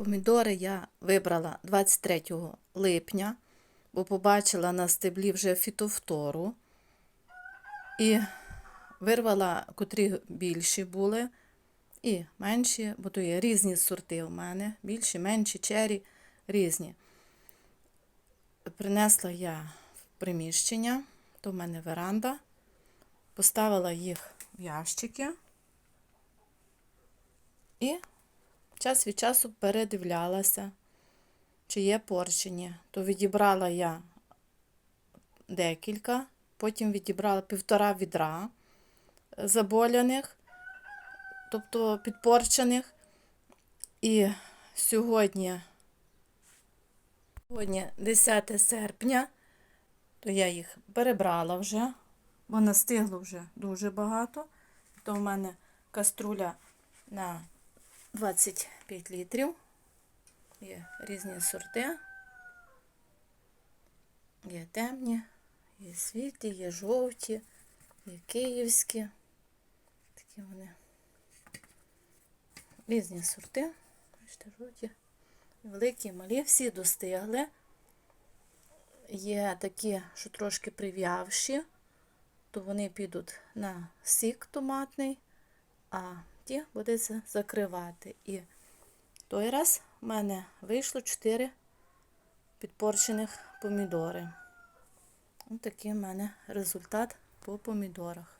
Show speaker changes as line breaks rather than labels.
Помідори я вибрала 23 липня, бо побачила на стеблі вже фітофтору. І вирвала, котрі більші були, і менші, бо то є різні сорти у мене, більші, менші, чері, різні. Принесла я в приміщення, то в мене веранда, поставила їх в ящики і час від часу передивлялася, чи є порчені. То відібрала я декілька, потім відібрала півтора відра заболяних, тобто підпорчених. І сьогодні, сьогодні 10 серпня, то я їх перебрала вже, бо настигло вже дуже багато. То в мене каструля на 25 літрів. Є різні сорти. Є темні, є світлі, є жовті, є київські. Такі вони різні сорти. Бачите, жовті, великі, малі, всі достигли. Є такі, що трошки прив'явші, то вони підуть на сік томатний, а ті будеться закривати. І той раз в мене вийшло 4 підпорчених помідори. Ось такий в мене результат по помідорах.